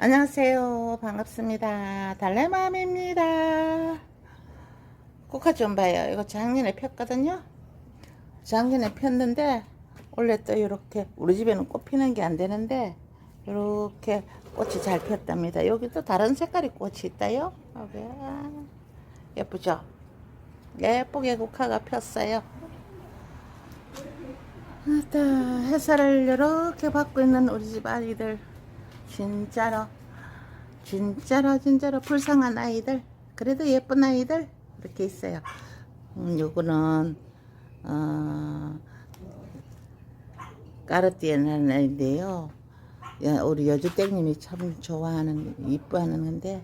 안녕하세요. 반갑습니다. 달래맘입니다. 꽃화 좀 봐요. 이거 작년에 폈거든요. 작년에 폈는데 원래 또 이렇게 우리 집에는 꽃 피는 게 안 되는데 이렇게 꽃이 잘 폈답니다. 여기도 다른 색깔의 꽃이 있다요. 예쁘죠? 예쁘게 국화가 폈어요. 아따, 햇살을 이렇게 받고 있는 우리 집 아이들 진짜로 진짜로 진짜로 불쌍한 아이들 그래도 예쁜 아이들 이렇게 있어요. 음, 요거는 어, 까르띠에라는 아이인데요. 야, 우리 여주땡님이 참 좋아하는 이뻐하는 건데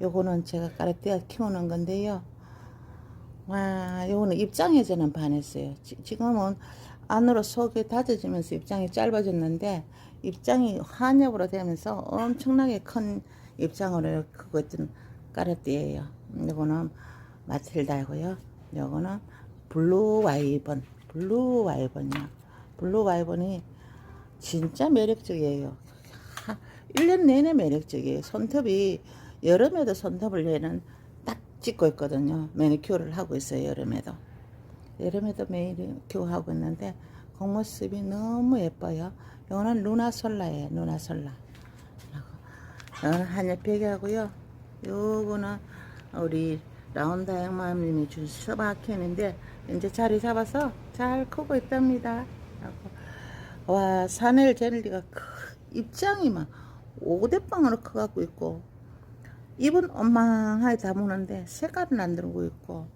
요거는 제가 까르띠아 키우는 건데요 와 요거는 입장에 저는 반했어요 지, 지금은 안으로 속에 다져지면서 입장이 짧아졌는데 입장이 환엽으로 되면서 엄청나게 큰 입장으로 있던 까르띠예요. 요거는 마틸다고요. 요거는 블루 와이번, 블루 와이번이요. 블루 와이번이 진짜 매력적이에요. 1년 내내 매력적이에요. 손톱이 여름에도 손톱을 딱 찍고 있거든요. 매니큐어를 하고 있어요. 여름에도. 여름에도 매니큐어 하고 있는데 겉모습이 너무 예뻐요. 이거는 루나솔라예요. 루나솔라. 이거는 한엽백이하고요. 요거는 우리 라운다 양마님이 준 스바켄인데 이제 자리 잡아서 잘 크고 있답니다. 와 사넬 제넬리가 입장이 막 5대빵으로 커갖고 있고 입은 엉망하게 다무는데 색깔은 안 들고 있고.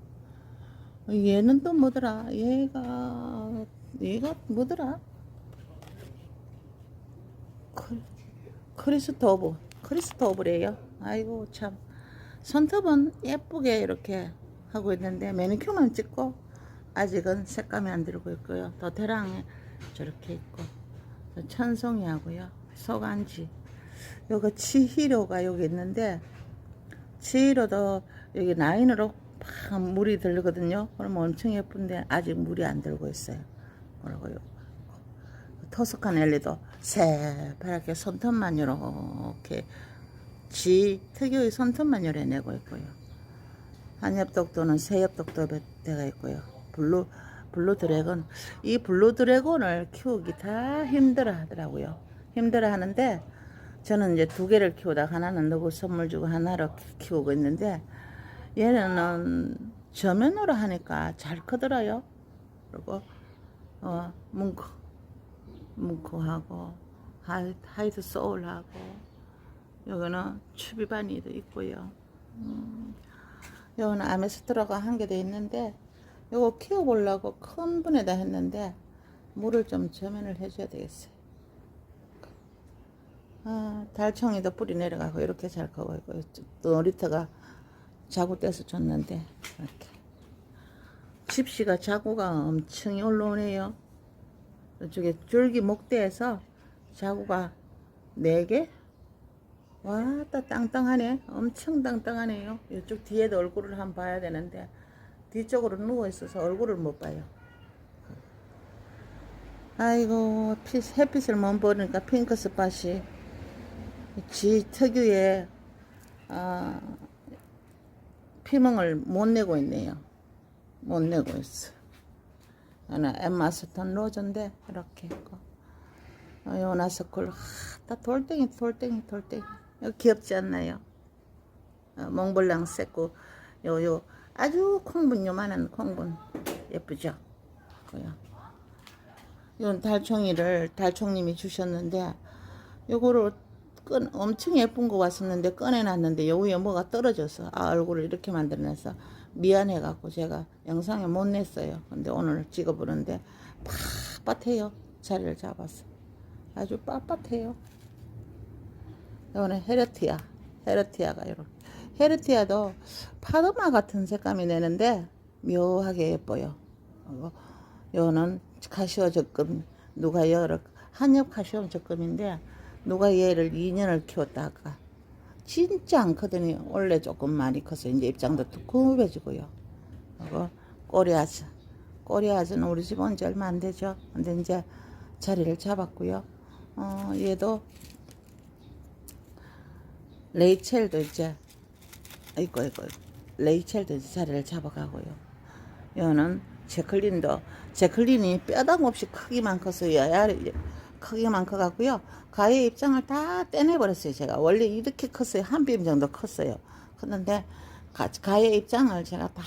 얘는 또 뭐더라? 얘가 얘가 뭐더라? 크, 크리스토브 크리스토브래요. 아이고 참. 손톱은 예쁘게 이렇게 하고 있는데 매니큐어만 찍고 아직은 색감이 안 들고 있고요. 도테랑에 저렇게 있고. 천송이 하고요. 소간지. 요거 치히로가 여기 있는데 치히로도 여기 라인으로 팍 물이 들거든요 그러면 엄청 예쁜데 아직 물이 안 들고 있어요 뭐라고요 토스칸 엘리도 새파랗게 손톱만 이렇게 지 특유의 손톱만 요래내고 있고요. 한엽독도는 새엽독도 되가 있고요. 블루 블루 드래곤 이 블루 드래곤을 키우기 다 힘들어 하더라고요. 힘들어 하는데 저는 이제 두 개를 키우다 하나는 누구 선물 주고 하나로 키우고 있는데 얘는 저면으로 하니까 잘 크더라요. 그리고 어 뭉크 뭉크하고 하이, 하이드 소울하고 여기는 추비바니도 있고요. 음, 여기는 아메스트라가 한개돼 있는데 요거 키워보려고 큰 분에다 했는데 물을 좀 저면을 해줘야 되겠어요. 아, 달청이도 뿌리 내려가고 이렇게 잘 커고 있고 또 놀이터가 자구 떼서 줬는데 이렇게 집시가 자구가 엄청 올라오네요. 이쪽에 줄기 목대에서 자구가 4개? 와따 땅땅하네 엄청 땅땅하네요 이쪽 뒤에도 얼굴을 한번 봐야 되는데 뒤쪽으로 누워있어서 얼굴을 못 봐요 아이고 피, 햇빛을 못 보니까 핑크 스팟이 지 특유의 아, 피멍을 못 내고 있네요 못 내고 있어 하나 엠마 스톤 로즈인데 이렇게 있고 어, 요나스쿨 다 돌덩이 돌덩이 돌덩이 이거 귀엽지 않나요? 어, 몽블랑 새고 요요 아주 콩분 요만한 콩분 예쁘죠? 그요. 이건 달총이를 달총님이 주셨는데 요거를 끈 엄청 예쁜 거 왔었는데 꺼내놨는데 요 위에 뭐가 떨어져서 아 얼굴을 이렇게 만들어내서 미안해 갖고 제가 영상에 못 냈어요. 근데 오늘 찍어보는데 빳빳해요. 자리를 잡았어. 아주 빳빳해요. 이거는 헤르티아. 헤르티아가 이렇게. 헤르티아도 파도마 같은 색감이 내는데 묘하게 예뻐요. 그리고 요는 카시오 적금 누가 여러 한엽 카시오 적금인데 누가 얘를 2년을 키웠다가 진짜 안 크더니 원래 조금 많이 커서 이제 입장도 두꺼워지고요. 그리고 꼬리아즈. 꼬리아즈는 우리 집 온 지 얼마 안 되죠. 근데 이제 자리를 잡았고요. 어, 얘도 레이첼도 이제 이거 이거 레이첼도 이제 자리를 잡아가고요. 여는 제클린도 제클린이 뼈당 없이 크기만 컸어요. 야, 크기만 커갖고요. 가의 입장을 다 떼내버렸어요. 제가 원래 이렇게 컸어요. 한뼘 정도 컸어요. 컸는데 가, 가의 입장을 제가 다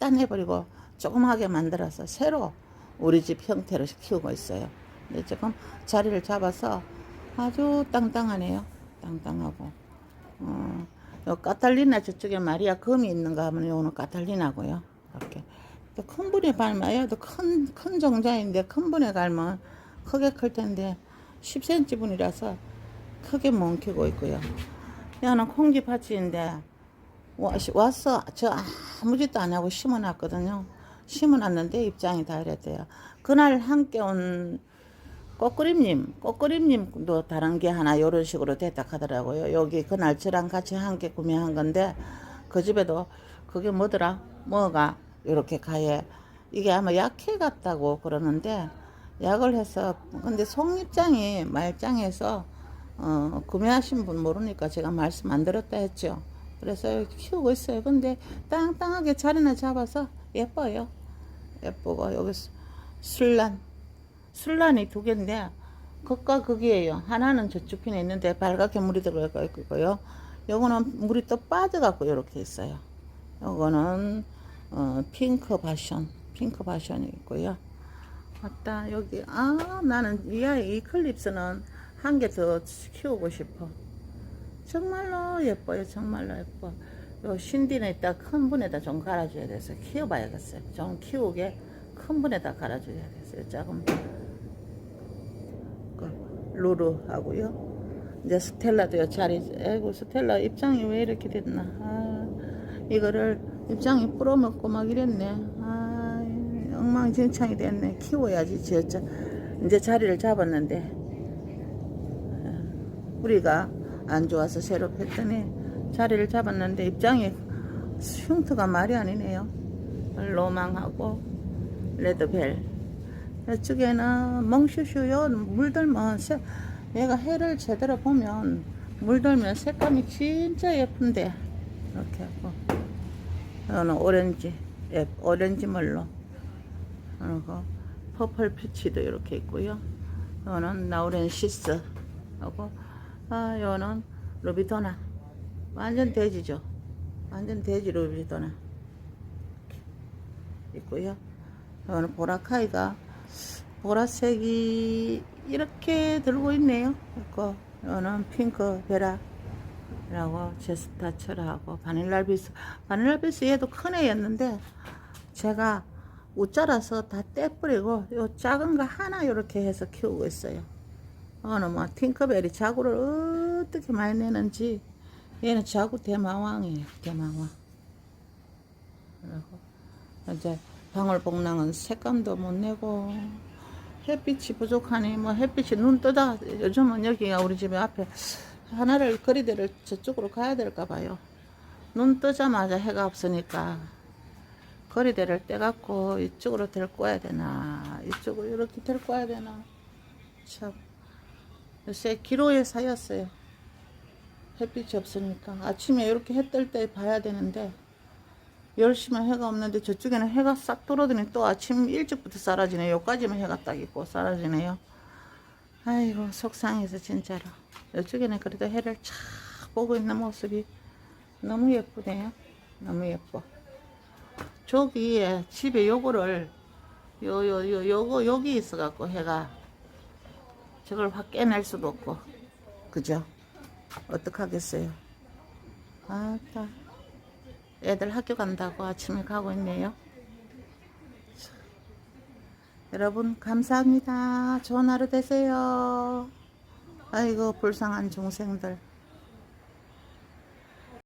떼내버리고 조그맣게 만들어서 새로 우리 집 형태로 키우고 있어요. 근데 지금 자리를 잡아서 아주 땅땅하네요. 땅땅하고. 어, 요 카탈리나 저쪽에 마리아 금이 있는가 하면 요거는 카탈리나고요. 이렇게. 또큰 분에 갈면 큰, 큰 종자인데 큰 분에 갈면 크게 클 텐데 10cm 분이라서 크게 못 키고 있고요. 얘는 콩쥐밭인데 와- 왔어 저 아무 짓도 안 하고 심어놨거든요. 심어놨는데 입장이 다 이랬대요. 그날 함께 온 꽃그림님, 꽃그림님도 다른 게 하나 이런 식으로 됐다 하더라고요. 여기 그날 저랑 같이 함께 구매한 건데 그 집에도 그게 뭐더라? 뭐가 이렇게 가에 이게 아마 약해 같다고 그러는데 약을 해서 근데 송입장이 말장에서 어, 구매하신 분 모르니까 제가 말씀 안 드렸다 했죠. 그래서 키우고 있어요. 근데 땅땅하게 자리나 잡아서 예뻐요. 예쁘고 여기 수- 술란 술란이 두 개인데 극과 극이에요. 하나는 저쪽 편에 있는데 빨갛게 물이 들어가 있고요. 요거는 물이 또 빠져갖고 이렇게 있어요. 요거는 어, 핑크 바션, 핑크 바션이 있고요. 맞다 여기 아 나는 이 아이 이클립스는 한 개 더 키우고 싶어. 정말로 예뻐요. 정말로 예뻐. 요 신디는 이따 큰 분에다 좀 갈아줘야 돼서 키워봐야겠어요. 좀 키우게 큰 분에다 갈아줘야겠어요. 작은 그 루루 하고요. 이제 스텔라도요 자리. 에고 스텔라 입장이 왜 이렇게 됐나? 아, 이거를 입장이 뿌러먹고 막 이랬네. 아, 엉망진창이 됐네. 키워야지. 저, 저, 이제 자리를 잡았는데 우리가 안 좋아서 새로 했더니 자리를 잡았는데 입장이 흉터가 말이 아니네요. 로망하고 레드벨 이쪽에는 멍슈슈요 물들면 새- 얘가 해를 제대로 보면 물들면 색감이 진짜 예쁜데 이렇게 하고 이거는 오렌지 예, 오렌지 물로 그리고 퍼플 피치도 이렇게 있고요. 이거는 나우렌시스 하고 아 이거는 루비도나 완전 돼지죠. 완전 돼지 루비도나 있고요. 이거는 보라카이가 보라색이 이렇게 들고 있네요. 있고 이거는 핑크 베라 라고 제스타처라고 바닐라비스 바닐라비스 얘도 큰 애였는데 제가 웃자라서 다 떼버리고 요 작은 거 하나 이렇게 해서 키우고 있어요. 어느 뭐 팅커벨이 자구를 어떻게 많이 내는지 얘는 자구 대마왕이에요. 대마왕. 그리고 이제 방울복랑은 색감도 못 내고 햇빛이 부족하니 뭐 햇빛이 눈 뜨다 요즘은 여기가 우리 집에 앞에 하나를 거리대를 저쪽으로 가야 될까 봐요. 눈 뜨자마자 해가 없으니까 거리대를 떼갖고 이쪽으로 데리고 와야 되나 이쪽으로 이렇게 데리고 와야 되나 참 요새 기로에 사였어요. 햇빛이 없으니까 아침에 이렇게 해 뜰 때 봐야 되는데 10시면 해가 없는데 저쪽에는 해가 싹 떨어지니 또 아침 일찍부터 사라지네. 요까지만 해가 딱 있고 사라지네요. 아이고 속상해서 진짜로. 이쪽에는 그래도 해를 착 보고 있는 모습이 너무 예쁘네요. 너무 예뻐. 저기에 집에 요거를 요 요 요 요거 여기 있어 갖고 해가 저걸 확 깨낼 수도 없고 그죠? 어떡하겠어요? 아따. 애들 학교 간다고 아침에 가고 있네요. 여러분 감사합니다. 좋은 하루 되세요. 아이고 불쌍한 중생들.